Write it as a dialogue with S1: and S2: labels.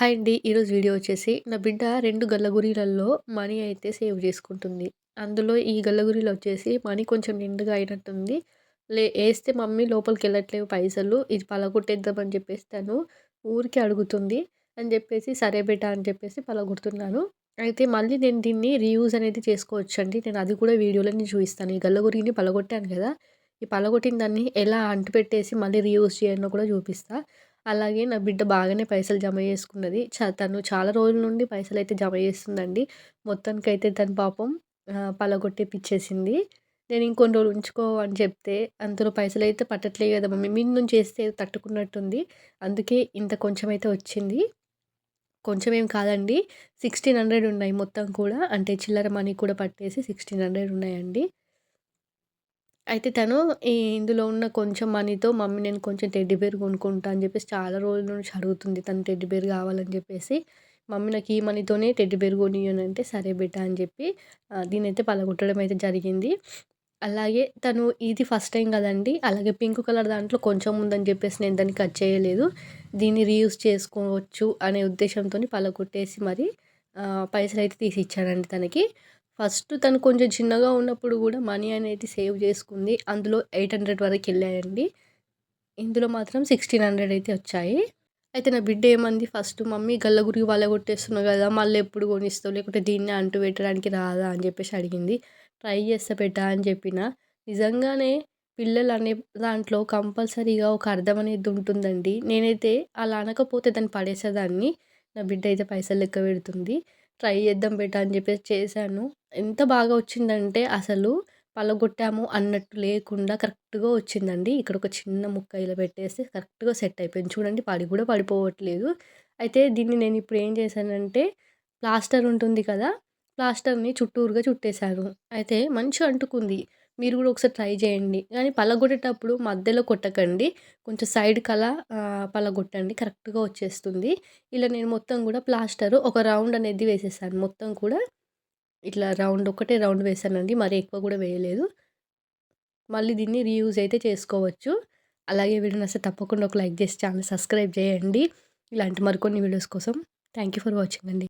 S1: Hi అండి. ఈరోజు video వచ్చేసి నా బిడ్డ రెండు గల్లగురీలలో మనీ అయితే సేవ్ చేసుకుంటుంది. అందులో ఈ గల్లగురీలో వచ్చేసి మనీ కొంచెం నిండుగా అయినట్టుంది. లే వేస్తే మమ్మీ లోపలికి వెళ్ళట్లేవు పైసలు. ఇది పలగొట్టేద్దామని చెప్పేసి తను ఊరికి అడుగుతుంది. అని చెప్పేసి సరే బిడ్డ అని చెప్పేసి పలగొడుతున్నాను. అయితే మళ్ళీ నేను దీన్ని రీయూజ్ అనేది చేసుకోవచ్చండి. నేను అది కూడా వీడియోలో నేను చూపిస్తాను. ఈ గల్లగురిని పలగొట్టాను కదా. ఈ పలగొట్టిన దాన్ని ఎలా అంటు పెట్టేసి మళ్ళీ రీయూజ్ చేయాలో కూడా చూపిస్తాను అలాగే నా బిడ్డ బాగానే పైసలు జమ చేసుకున్నది. చ తను చాలా రోజుల నుండి పైసలు అయితే జమ చేస్తుందండి. మొత్తానికైతే తను పాపం పలగొట్టేపిచ్చేసింది నేను ఇంకొన్ని రోజులు ఉంచుకో అని చెప్తే అంతలో పైసలు అయితే పట్టట్లేదు కదా మమ్మీ. మీ నుంచి చేస్తే తట్టుకున్నట్టుంది. అందుకే ఇంత కొంచెం అయితే వచ్చింది. కొంచెం ఏం కాదండి. సిక్స్టీన్ హండ్రెడ్ ఉన్నాయి మొత్తం కూడా. అంటే చిల్లర మనీ కూడా పట్టేసి సిక్స్టీన్ హండ్రెడ్ ఉన్నాయండి. అయితే తను ఈ ఇందులో ఉన్న కొంచెం మనీతో మమ్మీ నేను కొంచెం టెడ్డీ బేర్ కొనుక్కుంటా అని చెప్పేసి చాలా రోజుల నుంచి అడుగుతుంది. తను టెడ్డీ బేర్ కావాలని చెప్పేసి మమ్మీ నాకు ఈ మనీతోనే టెడ్డీ బేర్ కొనియను అంటే సరే బిడ్డ అని చెప్పి దీని అయితే పలగొట్టడం అయితే జరిగింది. అలాగే తను ఇది ఫస్ట్ టైం కదండి అలాగే పింక్ కలర్ దాంట్లో కొంచెం ఉందని చెప్పేసి నేను దాన్ని కట్ చేయలేదు. దీన్ని రీయూస్ చేసుకోవచ్చు అనే ఉద్దేశంతో పలగొట్టేసి మరి పైసలు అయితే తీసి ఇచ్చానండి తనకి. ఫస్ట్ తను కొంచెం చిన్నగా ఉన్నప్పుడు కూడా మనీ అనేది సేవ్ చేసుకుంది. అందులో ఎయిట్ హండ్రెడ్ వరకు వెళ్ళాయండి. ఇందులో మాత్రం సిక్స్టీన్ హండ్రెడ్ అయితే వచ్చాయి. అయితే నా బిడ్డ ఏమంది ఫస్ట్ మమ్మీ గల్ల గురికి వాళ్ళ కొట్టేస్తున్నావు కదా మళ్ళీ ఎప్పుడు కొనిస్తావు? లేకుంటే దీన్ని అంటు పెట్టడానికి రాదా? అని చెప్పేసి అడిగింది. ట్రై చేస్తా పెట్టా అని చెప్పిన. నిజంగానే పిల్లలు అనే దాంట్లో కంపల్సరీగా ఒక అర్థం అనేది ఉంటుందండి. నేనైతే అలా అనకపోతే దాన్ని పడేసేదాన్ని. నా బిడ్డ అయితే పైసలు లెక్క పెడుతుంది. ట్రై చేద్దాం బెటా అని చెప్పేసి చేశాను. ఎంత బాగా వచ్చిందంటే అసలు పలగొట్టాము అన్నట్టు లేకుండా కరెక్ట్గా వచ్చిందండి. ఇక్కడ ఒక చిన్న ముక్క ఇలా పెట్టేసి కరెక్ట్గా సెట్ అయిపోయింది. చూడండి పడి కూడా పడిపోవట్లేదు. అయితే దీన్ని నేను ఇప్పుడు ఏం చేశానంటే ప్లాస్టర్ ఉంటుంది కదా ప్లాస్టర్ని చుట్టూరుగా చుట్టేశాను. అయితే మంచిగా అంటుకుంది. మీరు కూడా ఒకసారి ట్రై చేయండి. కానీ పలగొట్టేటప్పుడు మధ్యలో కొట్టకండి. కొంచెం సైడ్ కల పలగొట్టండి. కరెక్ట్గా వచ్చేస్తుంది. ఇలా నేను మొత్తం కూడా ప్లాస్టర్ ఒక రౌండ్ అనేది వేసేసాను. మొత్తం కూడా ఇట్లా రౌండ్ ఒకటే రౌండ్ వేసానండి. మరి ఎక్కువ కూడా వేయలేదు. మళ్ళీ దీన్ని రీయూజ్ అయితే చేసుకోవచ్చు. అలాగే వీడియో నచ్చితే తప్పకుండా ఒక లైక్ చేసి ఛానల్ సబ్స్క్రైబ్ చేయండి. ఇలాంటి మరికొన్ని వీడియోస్ కోసం థ్యాంక్ యూ ఫర్ వాచింగ్ అండి.